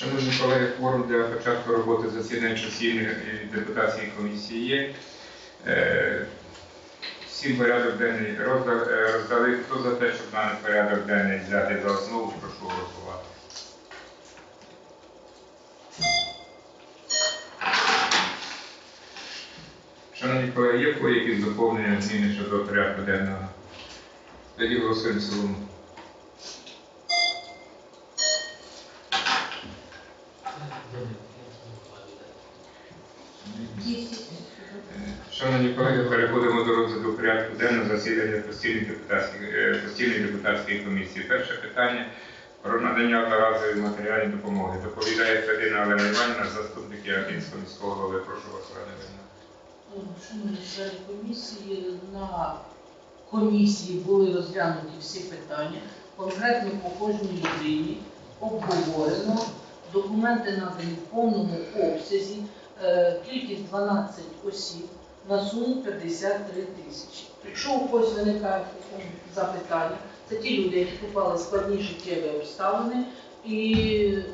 Шановні колеги, форум для початку роботи постійної і депутатської комісії є. Е, Всім порядок денний е, роздали. Хто за те, щоб даний порядок денний взяти за основу, прошу голосувати. Шановні колеги, є кого якісь доповнення, зміни щодо порядку денного? Тоді голосуємо в цілому. Шановні колеги, переходимо до розгляду порядку денного засідання постійної депутатської, е, постійної депутатської комісії. Перше питання про надання одноразової матеріальної допомоги. Доповідає Федина Олена Іванівна, заступник Ягинського міського голови. Прошу вас, Олена Іванівна. Шановні члени комісії, на комісії були розглянуті всі питання, конкретно по кожній людині обговорено, документи надані в повному обсязі, е, кількість 12 осіб на суму 53 тисячі. Якщо у когось виникає запитання, це ті люди, які попали складні життєві обставини і е,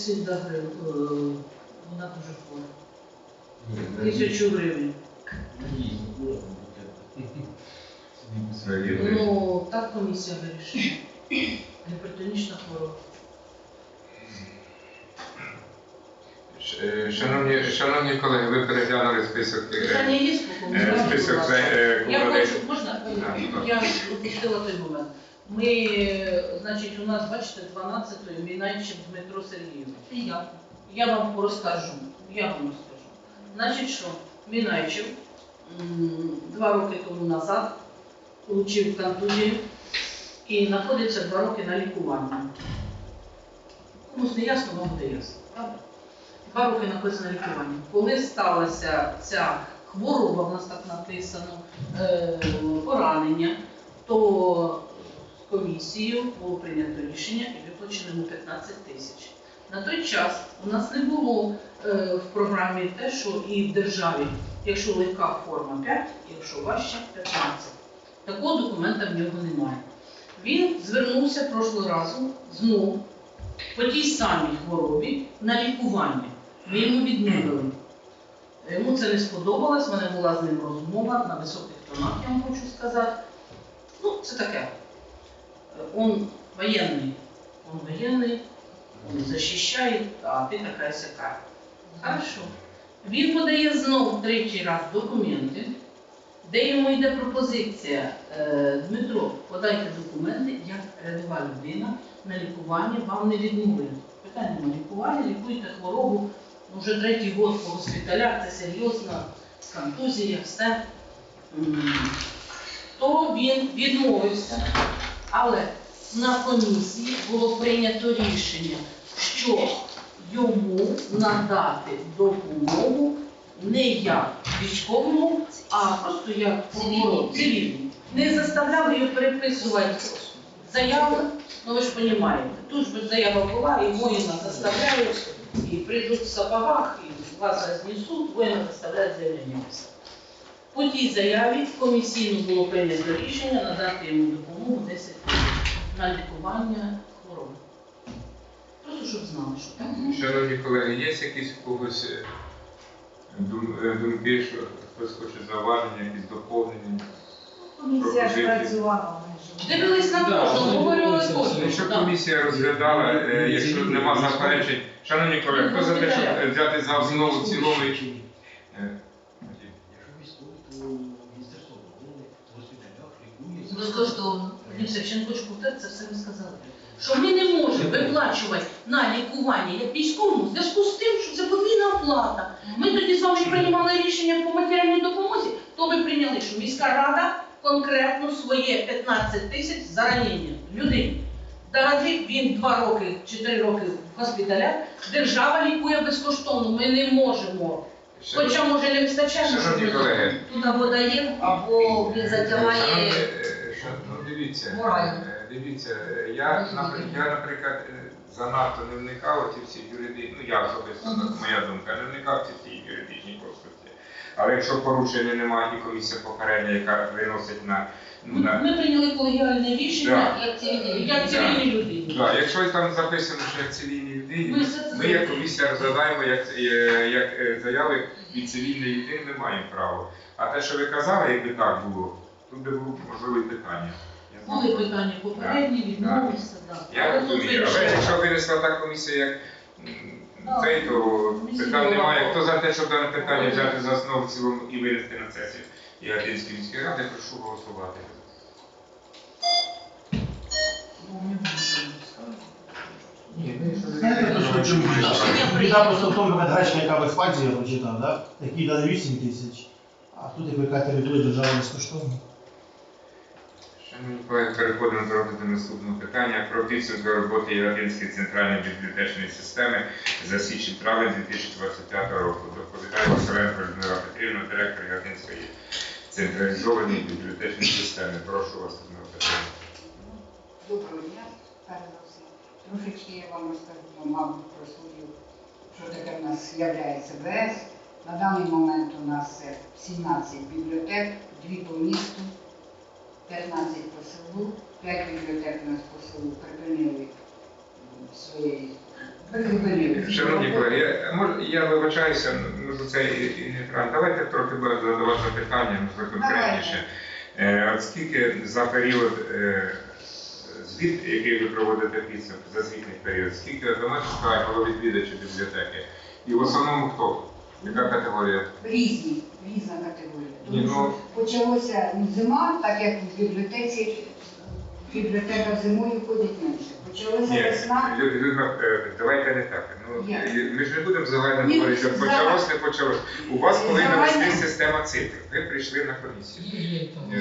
Завжди, е, вона дуже хвора. Тисячу гривень. Ну, так комісія вирішила. Гіпертонічна хвороба. Е, Шановні, шановні колеги, ви переглянули список. е, Питання є по е. Список е, Я хочу, можна? Я упустила той момент. Ми, значить, у нас, бачите, 12-ї Мінайчик Дмитро Сергійович. Я, я вам розкажу. Я вам розкажу. Значить, що Мінайчик м, два роки тому назад отримав контузію і знаходиться два роки на лікуванні. Комусь не ясно, вам буде ясно? Два роки знаходиться на лікуванні. Коли сталася ця хвороба, в нас так написано, е, поранення, то комісією було прийнято рішення і виплачено йому 15 тисяч. На той час у нас не було е, в програмі те, що і в державі, якщо легка форма 5, якщо важча 15. Такого документа в нього немає. Він звернувся прошлого разу знову по тій самій хворобі на лікування. Ми йому відмовили. Йому це не сподобалось, в мене була з ним розмова на високих тонах, я вам хочу сказати. Ну, це таке. Он воєнний, он воєнний, он захищає, а ти така сяка. Хорошо. Він подає знов третій раз документи, де йому йде пропозиція. е, Дмитро, подайте документи, як рядова людина на лікування вам не відмовили. Питання на лікування, лікуйте хворобу. Вже третій год по госпіталях, це серйозна контузія, все. То він відмовився. Але на комісії було прийнято рішення, що йому надати допомогу не як військовому, а просто як прокурор цивільному. Не заставляли його переписувати заяву, ну ви ж розумієте, тут ж заява була, і воїна заставляють, і прийдуть в сапогах, і вас рознесуть, воїна заставляють заявлення писати. По тій заяві комісійно було прийнято рішення надати йому допомогу 10 тисяч на лікування хвороби. Просто щоб знали, що так. Шановні колеги, є якісь у когось е, дум- е, думки, що хтось хоче зауваження, якісь доповнення? Комісія ж працювала майже. Дивились на Да, кожного, вони говорили дивилися кожного. Якщо комісія розглядала, е, якщо нема заперечень, шановні колеги, хто за те, щоб е, взяти за основу в цілому? і- Безкоштовно. Повторить, це все ви сказали. Що ми не можемо виплачувати на лікування як військовому в зв'язку з тим, що це подвійна оплата. Ми тоді з вами приймали рішення по матеріальній допомозі, то ви прийняли, що міська рада конкретно своє 15 тисяч за ранення людині. Далі він два роки чи три роки в госпіталях, держава лікує безкоштовно. Ми не можемо. Хоча може не вистачає, ми колеги, Тут або дає, або він затягає. Е, дивіться, Морально. е, дивіться, е, я, наприклад, я, наприклад, е, занадто не вникав у ці всі юридичні, ну я особисто, так, моя думка, не вникав ці всі юридичні конструкції. Але якщо порушення немає і комісія попередня, яка виносить на, Ми, на ми прийняли колегіальне рішення як цивільні, як цивільні людині. Да, якщо там записано, що як цивільній Ми людині, це ми як комісія розглядаємо як, е, як е, заяви від цивільної людини, ми маємо право. А те, що ви казали, якби так було, тут би було можливе питання. Я Були питання попередні, відмовилися, так. Я розумію, але якщо винесла та комісія як цей, то питань немає. Хто за те, щоб дане питання взяти за основу в цілому і винести на сесію Яготинської міської ради, прошу голосувати. Чому? Біда просто в тому, яка яка в експансії, я прочитав, да? Такі дали 8 тисяч, а тут як яка територія держава безкоштовна. Шановні переходимо до розгляду наступного питання про підсумки роботи Яготинської центральної бібліотечної системи за січень-травень 2025 року. Доповідає Василенко Людмила Петрівна, директор Яготинської централізованої бібліотечної системи. Прошу вас, Людмила Петрівна. Доброго дня, за все. Трошечки я вам розкажу, мабуть, про свою, що таке в нас є ВС. На даний момент у нас 17 бібліотек, 2 по місту, 15 по селу, 5 бібліотек у нас по селу припинили припинили. Шановні колеги, я, мож- я вибачаюся, може це і, і не правильно. Давайте трохи задавати запитання, може конкретніше. Е, От скільки за період е, звіт, який ви проводите підсумок, за звітний період, скільки автоматично було відвідувачів бібліотеки? І в основному хто? Яка категорія? Різні, різна категорія. Тому що почалося ну, зима, так як в бібліотеці, бібліотека зимою ходить менше. Почалася Ні, весна. Лю- Людмила, е, давайте не так. Ну, Як? е, ми ж не будемо загально Ні, говорити, от почалось, не почалось. У вас повинна Загально. вести система цифр. Ви прийшли на комісію.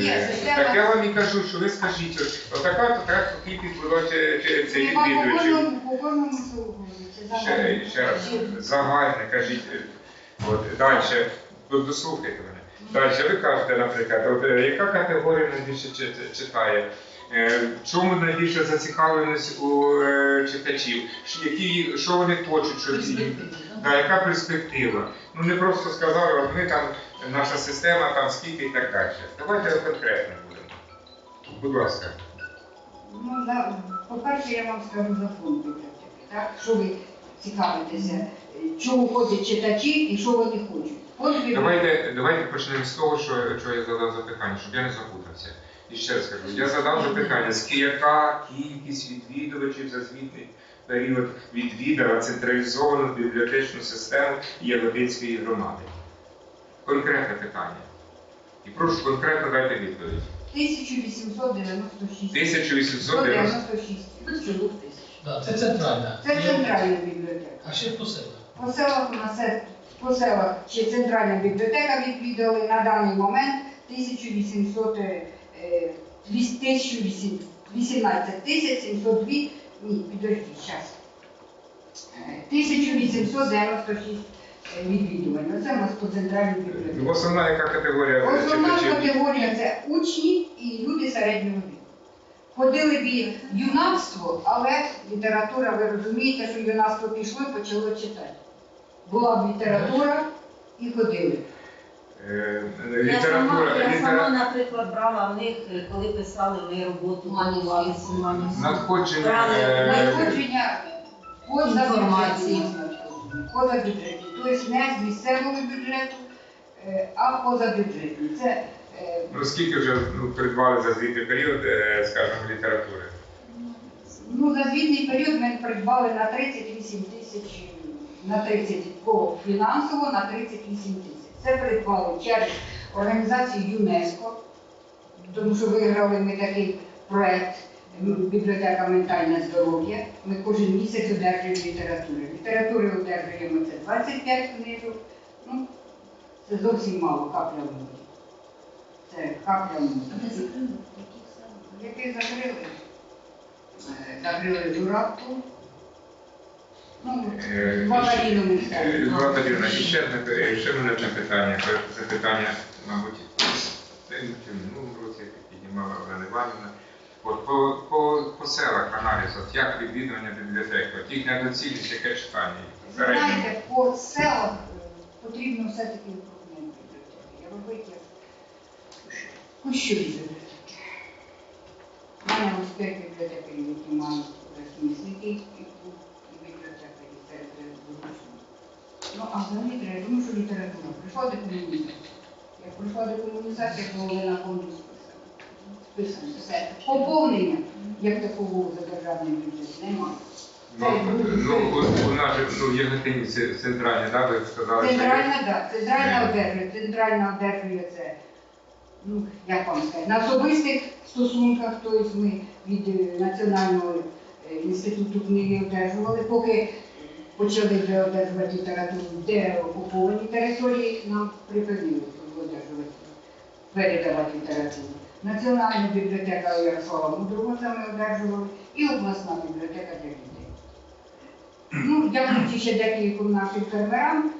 Є Е, система. Так я вам і кажу, що ви скажіть, от, отака, то кількість було цих Нема по відвідувачів. кожному, по кожному селу це Ще, ще раз, загальне, кажіть. е, От, далі, от дослухайте мене. Далі ви кажете, наприклад, от, е, яка категорія найбільше читає? Е, чому найбільша зацікавленість у е, читачів? Які, що вони хочуть, щоб їм? Да, яка перспектива? Ну не просто сказали, от ми там, наша система там скільки і так далі. Давайте конкретно будемо. Будь ласка. Ну, по-перше, я вам скажу за фонд бібліотеки. Так? Що ви цікавитеся, чого ходять читачі і що вони хочуть. Давайте, давайте почнемо з того, що, що я задав запитання, щоб я не запутався. І ще раз кажу, я задав запитання, яка кількість відвідувачів за звітний період відвідала централізовану бібліотечну систему Ягодинської громади. Конкретне питання. І прошу конкретно дайте відповідь. 1896. 1890. 196. Без чоловік це центральна. Це центральна бібліотека. А ще по селах. По селах у нас по селах ще центральна бібліотека відвідали на даний момент 1800, е, е, 2008 18 тисяч 702, ні, підождіть, зараз. 1896 е, відвідувань. Це у нас по центральній бібліотеці. Основна яка категорія Основна категорія це учні і люди середнього віку. Ходили б юнацтво, але література, ви розумієте, що юнацтво пішло і почало читати. Була б література і ходили. Е, Я сама, Література, я сама, літера... наприклад, брала в них, е, коли писали ми роботу, Манівський. надходження. Е, Надходження поза Інформації. бюджетні. Поза бюджетні. Тобто не з місцевого бюджету, е, а поза бюджетні. Це скільки вже ну, придбали за звітний період, е, скажімо, літератури? Ну, за звітний період ми придбали на 38 тисяч, на 30 по фінансово на 38 тисяч. Це придбали через організацію ЮНЕСКО, тому що виграли ми такий проект м, бібліотека ментальне здоров'я. Ми кожен місяць одержуємо літератури. Літератури одержуємо це 25 книжок. Ну, це зовсім мало, капля в морі. Це капля? Який закрили? Е, Закрили Журавку. Ну, Е, аварійному Е, Петрівна, і ще одне, е, ще мене одне питання. Це питання, мабуть, в минулому році піднімала Олена Іванівна. От по, по, по селах аналіз, от як відвідування бібліотеки, от їх недоцільність, яке читання. Ви знаєте, по селах е, потрібно все-таки укрупнення бібліотеки. Я робити як кущові бібліотеки. У мене ось п'ять бібліотекарів, які мають розмісники і клуб, і серед визначено. Ну, а взагалі треба, тому що література. Прийшла декомунізація. Як прийшла декомунізація, половина фонду списана. Списано. Все. Поповнення, як такого за державний бюджет, немає. Ну, ну, у нас же, ну, є гатині центральні, да, ви сказали, що Центральна, так, центральна одержує, центральна одержує це, ну, як вам сказати, на особистих стосунках, тобто ми від е, Національного е, інституту книги одержували, поки почали одержувати літературу, де окуповані території, нам припинили одержувати, передавати літературу. Національна бібліотека Ярослава Мудрого це ми одержували, і обласна бібліотека для дітей. Ну, дякуючи ще деяким нашим фермерам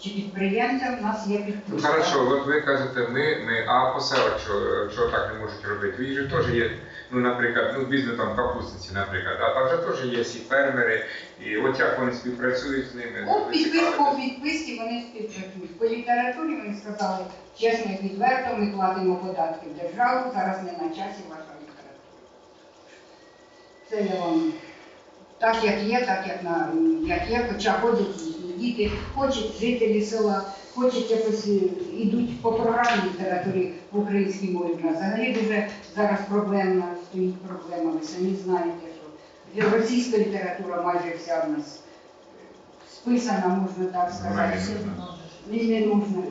чи підприємцям, у нас є Ну, хорошо, от ви кажете, ми, ми, а по селах, що, що так не можуть робити? Їх же теж є, ну, наприклад, ну, візьмемо там капустниці, наприклад, а там же теж є всі фермери, і от як вони співпрацюють з ними. По ви підписку, по цікавитесь? підписці вони співпрацюють. По літературі вони сказали, чесно і відверто, ми платимо податки в державу, зараз не на часі ваша література. Це я вам так, як є, так як, на, як є, хоча ходять діти, хочуть жителі села, хочуть якось е, ідуть по програмі літературі в українській мові. У нас взагалі дуже зараз проблемна стоїть проблема. Ви самі знаєте, що російська література майже вся в нас е, списана, можна так сказати. Не, не нужно.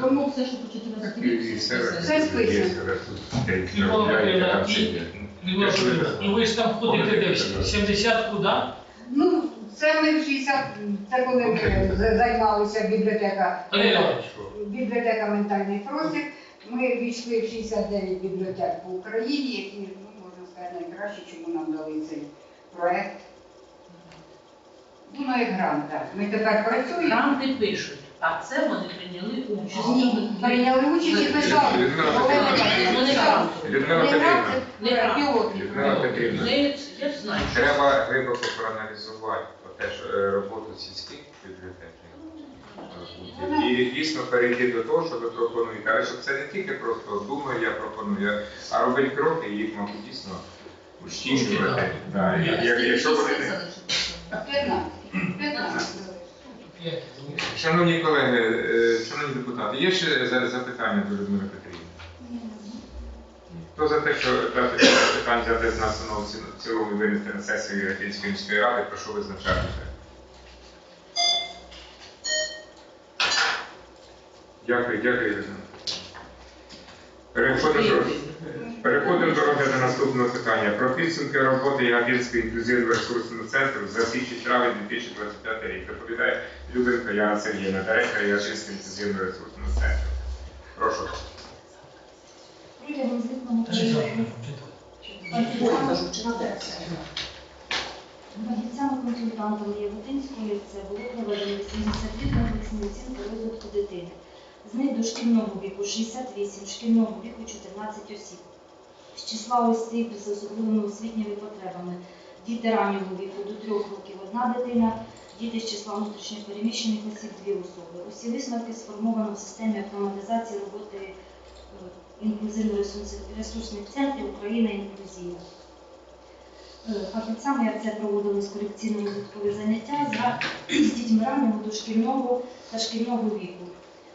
Тому все, що по 14 І- і все Все списано. І- Миколаївна, І ви ж там ходите де? 70 куди? Ну, це ми в 60, це коли ми займалися бібліотека. Бібліотека ментальний простір. Ми війшли в 69 бібліотек по Україні, які, ну, можна сказати, найкраще, чому нам дали цей проект. Ну, грант, так. Ми тепер працюємо. Гранти пишуть, а це вони прийняли участь. Ні, прийняли участь і писали. Гранти. Людмила Петрівна, це проект, пілотний Людмила. Петрівна. Не, я знаю. що Треба глибоко проаналізувати те, що е, роботу сільських бібліотек. І дійсно перейти до того, що ви пропонуєте. Але щоб це не тільки просто думаю, я пропоную, а робити кроки, і їх, мабуть, дійсно ущільнювати. Да, і- як- Якщо вони не 15. 15. п'ять. Шановні колеги, е, шановні депутати, є ще за- запитання до Людмили Петрівни? Хто за те, що дати питання взяти з нас на в цілому винести на сесію Європейської міської ради, прошу визначатися. Дякую, дякую, Ірина. Переходимо переходимо до розгляду наступного питання. Про підсумки роботи Ягодинського інклюзивного ресурсного центру за січень-травень 2025 рік. Доповідає Любенко Яна Сергіївна, директор Ягодинського інклюзивного ресурсного центру. Прошу. Протягом звітного періоду це? Фахівцями-консультантами Яготинської це було проведено 82 комплексні оцінки розвитку дитини. З них дошкільного віку 68, шкільного віку 14 осіб. З числа осіб з особливими освітніми потребами діти раннього віку до 3 років одна дитина, діти з числа внутрішньо переміщених осіб дві особи. Усі висновки сформовано в системі автоматизації роботи е, інклюзивно-ресурсних центрів Україна інклюзія. Е, Фахівцями як це проводились корекційно-розвиткові заняття за з дітьми раннього дошкільного та шкільного віку.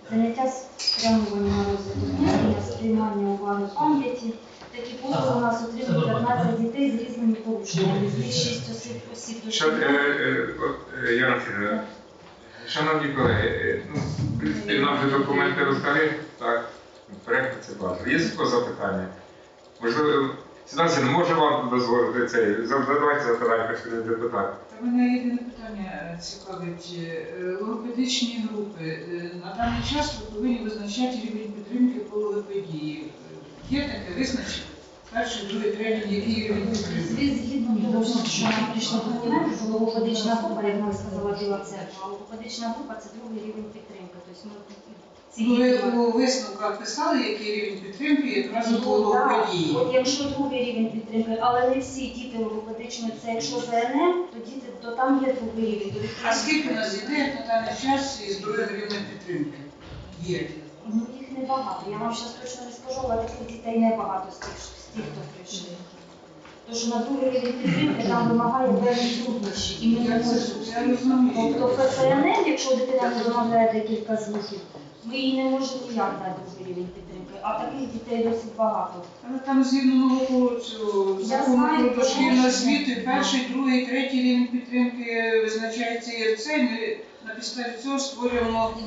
Заняття спрямовані на розвиток мислення, сприймання уваги пам'яті. Такі послуги у нас отримали 15 дітей з різними порушеннями. З 6 осіб осіб Що, е, е, от, е, Яна Сергійовна, шановні колеги, е, ну, в принципі, нам вже документи роздали, так, проект це база. Є якісь запитання? Можливо, не може вам дозволити цей, задавайте запитання, хоч не депутат. Та Мене єдине питання цікавить. Е, Логопедичні групи. Е, На даний час ви повинні визначати рівень підтримки по логопедії. Є таке визначення? Перший, другий, третій, який рівень підтримки? Згідно того, що прийшло документ, що логопедична група, як нам сказала Біла Церква, а логопедична група це другий рівень підтримки. Тобто ми Ви у висновках писали, який рівень підтримки якраз Ну, було так. події. От якщо другий рівень підтримки, але не всі діти логопедичної, це якщо ЗНМ, то діти, то там є другий рівень. то А скільки у нас дітей на даний час із другим рівнем підтримки? Є. Ну їх небагато. Я вам зараз точно не скажу, але таких дітей небагато з тих, з тих хто прийшли. Що на другий рівень підтримки там вимагає певні труднощі, і ми не можемо. Тобто ФСНМ, якщо дитина не вимагає декілька звуків, ми її не можемо ніяк на другий рівень підтримки. А таких дітей досить багато. Але там згідно нового цього Я закону знаю, про дошкільну тому що- освіту, і перший, другий, третій рівень підтримки визначається ЄРЦ, ми на підставі цього створюємо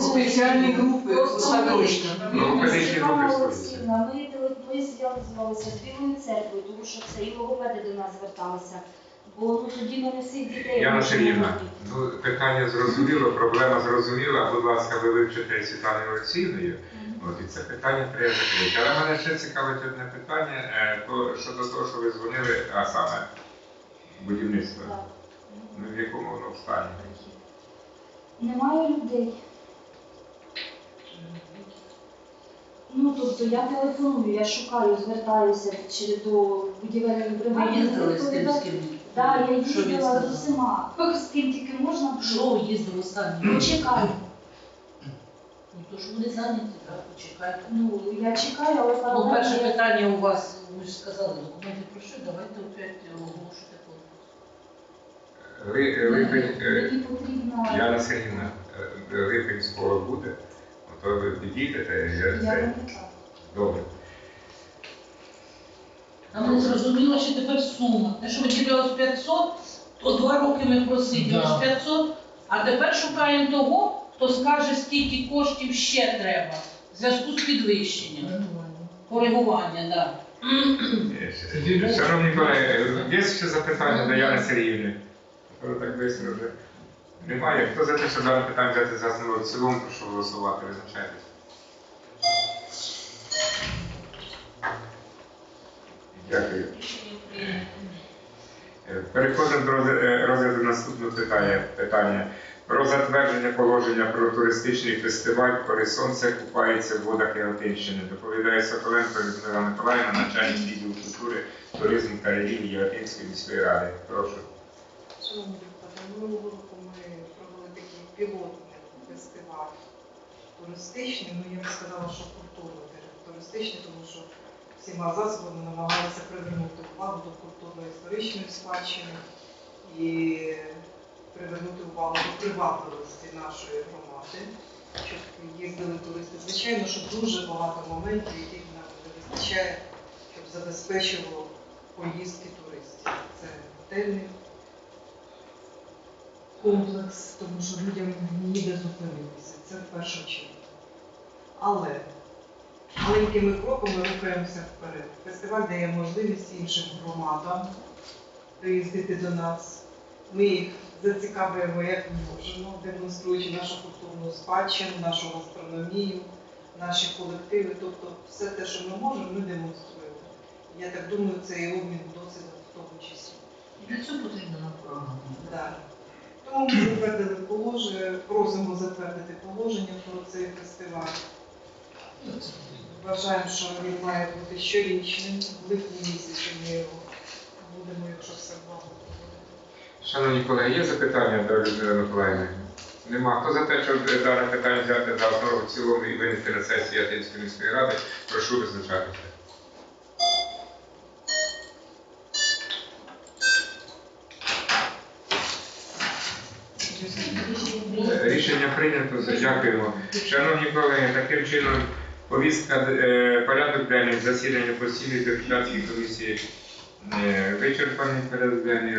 спеціальні групи у садочках. Ну, медичні Світлана групи ми, теле- ми зв'язувалися з Білою церквою, тому що це і логопеди до нас зверталися. Бо ну, тоді ми не всіх дітей. Яна ну питання зрозуміло, проблема зрозуміла. Будь ласка, ви вивчите Світланою Олексіївною. От і це питання треба закрити. Але мене ще цікавить одне питання е, то, щодо того, що ви дзвонили, а саме будівництво. Ну в якому воно стані? Немає людей. Ну, тобто я телефоную, я шукаю, звертаюся через до будівельної бригади. Їздили з тим, з ким? Так, я Що він їздила з сказав? усіма. З ким тільки можна. Що їздили самі? Ну, чекаю. Ну, то ж вони зайняті, так, почекайте. Ну, я чекаю, але Ну, паралельно перше я- питання у вас, ви ж сказали, документи про що, давайте опять оголошувати е, Яна Сергіївна, е, скоро буде, то ви підійдете, я Я це добре. Нам не зрозуміло, що тепер сума. Те, що виділялось 500, то два роки ми просиділи Да. 500, а тепер шукаємо того, хто скаже, скільки коштів ще треба в зв'язку з підвищенням. Коригування, так. Да. Е, Шановні колеги, є ще запитання до Яни Сергіївни? То так швидко вже немає. Хто за те, що дане питання взяти за основу в цілому, прошу голосувати, визначайтесь. Дякую. Е, Переходимо до розгляду- е, наступного питання. питання. Про затвердження положення про туристичний фестиваль «Коли сонце купається в водах Яготинщини. Доповідає Соколенко Людмила Миколаївна, начальник відділу культури, туризму та релігії Яготинської міської ради. Прошу. Шановні депутати, минулого року ми провели такий пілотний фестиваль туристичний, ну я б сказала, що культурно-туристичний, тому що всіма засобами намагалися привернути увагу до культурно-історичної спадщини і привернути увагу до привабливості нашої громади, щоб їздили туристи. Звичайно, що дуже багато моментів, яких нам не вистачає, щоб забезпечило поїздки туристів. Це готельний комплекс, тому що людям ніде зупинитися. Це в першу чергу. Але маленькими кроками рухаємося вперед. Фестиваль дає можливість іншим громадам приїздити до нас. Ми їх зацікавлюємо як можемо, демонструючи нашу культурну спадщину, нашу гастрономію, наші колективи. Тобто все те, що ми можемо, ми демонструємо. Я так думаю, це і обмін досвідом в тому числі. Для цього потрібна програма. Да. Тому ми затвердили положення, просимо затвердити положення про цей фестиваль. Вважаємо, що він має бути щорічним. В липні місяці ми його будемо, якщо все вдало. Шановні колеги, є запитання до Людмили Миколаївни? Нема. Хто за те, щоб дане питання взяти за основу в цілому і винести на сесії Ятинської міської ради, прошу визначатися. Е, Рішення прийнято. Дякуємо. Шановні колеги, таким чином повістка е, порядок денний засідання постійної депутатської комісії е, вичерпаний порядок денний.